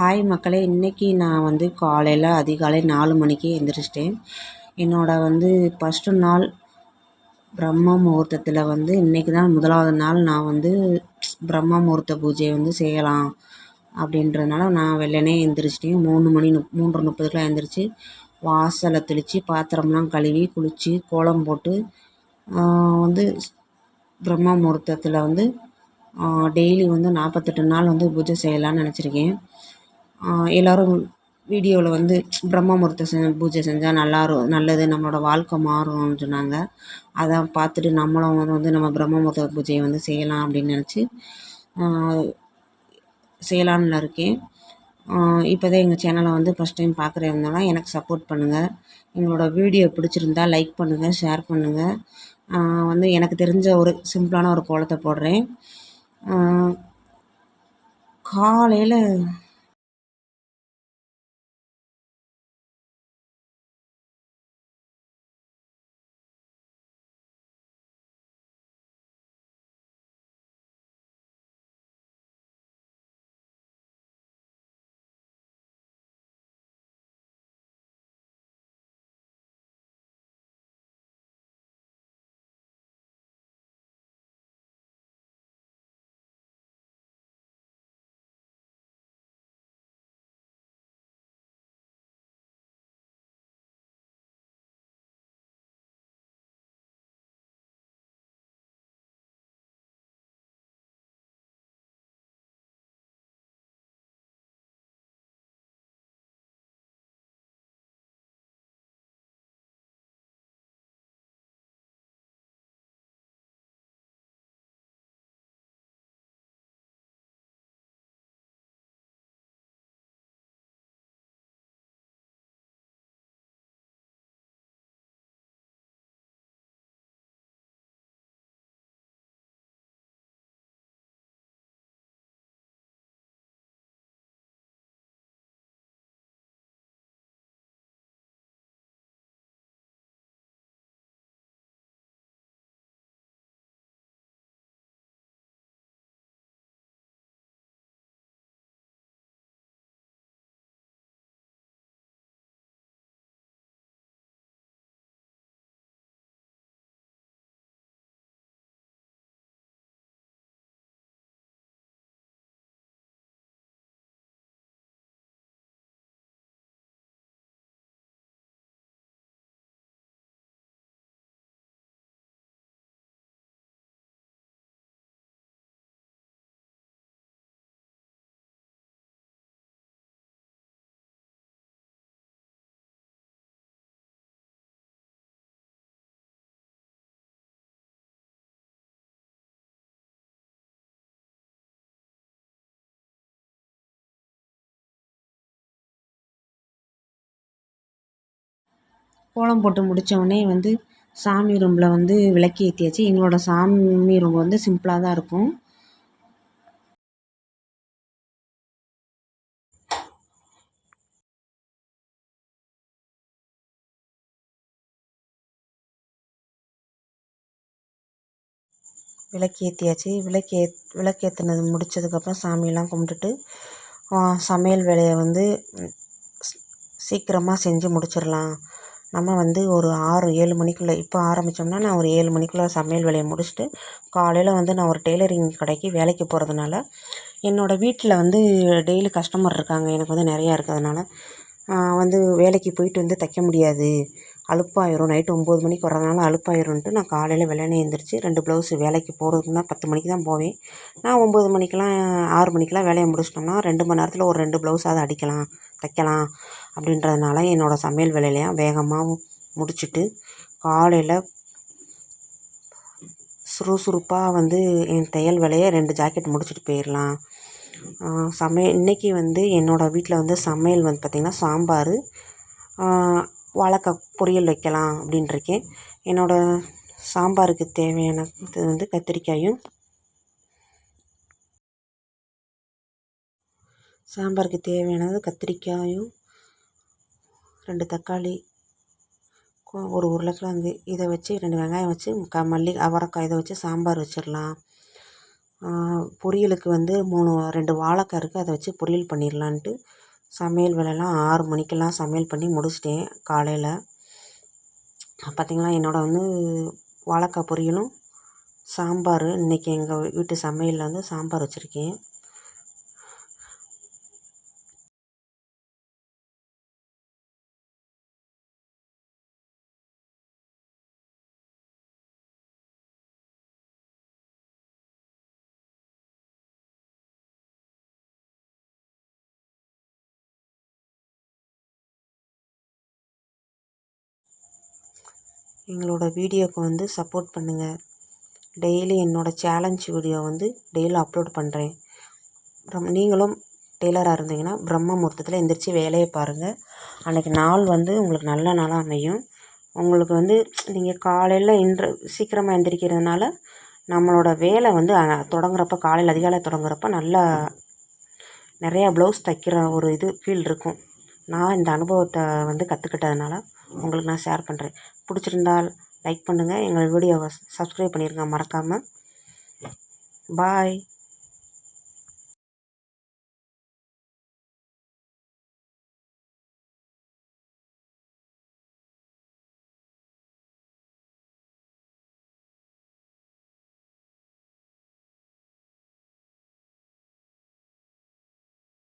Hi மக்களே இன்றைக்கி நான் வந்து காலையில் அதிகாலை நாலு மணிக்கே எழுந்திரிச்சிட்டேன் என்னோட வந்து ஃபஸ்ட்டு நாள் பிரம்ம முகூர்த்தத்தில் வந்து இன்றைக்கி தான் முதலாவது நாள் நான் வந்து பிரம்ம முகூர்த்த பூஜையை வந்து செய்யலாம் அப்படின்றதுனால நான் வெள்ளனே எழுந்திரிச்சிட்டேன் மூணு மணி நு மூன்று முப்பதுக்கெலாம் எழுந்திரிச்சி வாசலை தெளித்து பாத்திரம்லாம் கழுவி குளித்து கோலம் போட்டு வந்து பிரம்ம முகூர்த்தத்தில் வந்து டெய்லி வந்து நாற்பத்தெட்டு நாள் வந்து பூஜை செய்யலான்னு நினச்சிருக்கேன். எல்லோரும் வீடியோவில் வந்து பிரம்ம முகூர்த்த செ பூஜை செஞ்சால் நல்லா நல்லது நம்மளோட வாழ்க்கை மாறும்னு சொன்னாங்க. அதை பார்த்துட்டு நம்மளும் வந்து நம்ம பிரம்ம முகூர்த்த பூஜையை வந்து செய்யலாம் அப்படின்னு நினச்சி செய்யலான்னு இருக்கேன். இப்போ தான் எங்கள் சேனலை வந்து ஃபஸ்ட் டைம் பார்க்குறதுனால எனக்கு சப்போர்ட் பண்ணுங்கள் எங்களோட வீடியோ பிடிச்சிருந்தா லைக் பண்ணுங்கள் ஷேர் பண்ணுங்கள் வந்து எனக்கு தெரிஞ்ச ஒரு சிம்பிளான ஒரு கோலத்தை போடுறேன். காலையில் கோலம் போட்டு முடித்தவொடனே வந்து சாமி ரூமில் வந்து விளக்கு ஏற்றியாச்சு எங்களோட சாமி ரூம் வந்து சிம்பிளாக தான் இருக்கும். விளக்கு ஏற்றியாச்சு விளக்கு ஏ விளக்கு ஏற்றினது முடித்ததுக்கப்புறம் சாமியெல்லாம் கும்பிட்டுட்டு சமையல் வேலையை வந்து சீக்கிரமாக செஞ்சு முடிச்சிடலாம். நம்ம வந்து ஒரு ஆறு ஏழு மணிக்குள்ளே இப்போ ஆரம்பித்தோம்னா நான் ஒரு ஏழு மணிக்குள்ளே சமையல் வேலையை முடிச்சுட்டு காலையில் வந்து நான் ஒரு டெய்லரிங் கடைக்கு வேலைக்கு போகிறதுனால என்னோடய வீட்டில் வந்து டெய்லி கஸ்டமர் இருக்காங்க. எனக்கு வந்து நிறையா இருக்கிறதுனால வந்து வேலைக்கு போயிட்டு வந்து தைக்க முடியாது. அலுப்பாயிரும். நைட்டு ஒம்பது மணிக்கு வர்றதுனால அலுப்பாயிரும்ன்ட்டு நான் காலையில் வெள்ளனே எழுந்திரிச்சு ரெண்டு ப்ளவுஸு வேலைக்கு போகிறதுக்குன்னா பத்து மணிக்கு தான் போவேன். நான் ஒம்பது மணிக்கெலாம் ஆறு மணிக்கெலாம் வேலையை முடிச்சிட்டோம்னா ரெண்டு மணி நேரத்தில் ஒரு ரெண்டு ப்ளவுஸாவது அடிக்கலாம். தைக்கலாம் அப்படின்றதுனால என்னோடய சமையல் வேலையிலையும் வேகமாக முடிச்சுட்டு காலையில் சுறுசுறுப்பாக வந்து என் தையல் வேலையை ரெண்டு ஜாக்கெட் முடிச்சுட்டு போயிடலாம் சமையல் இன்றைக்கி வந்து என்னோடய வீட்டில் வந்து சமையல் வந்து பார்த்திங்கன்னா சாம்பார் வாழைக்கா பொரியல் வைக்கலாம் அப்படின்றக்கே என்னோடய சாம்பாருக்கு தேவையான இது வந்து கத்திரிக்காயும் சாம்பாருக்கு தேவையானது கத்திரிக்காயும் ரெண்டு தக்காளி ஒரு உருளைக்கிழங்கு. இதை வச்சு ரெண்டு வெங்காயம் வச்சு க மல்லி அவரைக்காய் இதை வச்சு சாம்பார் வச்சிடலாம். பொரியலுக்கு வந்து மூணு ரெண்டு வாழைக்காய் இருக்குது அதை வச்சு பொரியல் பண்ணிடலான்ட்டு சமையல் வேலைலாம் ஆறு மணிக்கெல்லாம் சமையல் பண்ணி முடிச்சிட்டேன் காலையில். பார்த்திங்கன்னா என்னோடய வந்து வாழைக்காய் பொரியலும் சாம்பார். இன்றைக்கி எங்கள் வீட்டு சமையலில் வந்து சாம்பார் வச்சுருக்கேன். எங்களோட வீடியோவுக்கு வந்து சப்போர்ட் பண்ணுங்கள் டெய்லி என்னோடய சேலஞ்ச் வீடியோ வந்து டெய்லி அப்லோட் பண்ணுறேன் அப்புறம் நீங்களும் டெய்லராக இருந்தீங்கன்னா பிரம்ம முகூர்த்தத்தில் எந்திரிச்சு வேலையை பாருங்கள் அன்றைக்கி நாள் வந்து உங்களுக்கு நல்ல நாளாக அமையும். உங்களுக்கு வந்து நீங்கள் காலையில் இன்று சீக்கிரமாக எந்திரிக்கிறதுனால நம்மளோட வேலை வந்து தொடங்குறப்ப காலையில் அதிகாலை தொடங்குறப்ப நல்லா நிறையா ப்ளவுஸ் தைக்கிற ஒரு இது ஃபீல் இருக்கும். நான் இந்த அனுபவத்தை வந்து கற்றுக்கிட்டதுனால உங்களுக்கு நான் ஷேர் பண்ணுறேன் பிடிச்சிருந்தால் லைக் பண்ணுங்கள் எங்கள் வீடியோவை சப்ஸ்கிரைப் பண்ணிடுங்க மறக்காமல் பாய்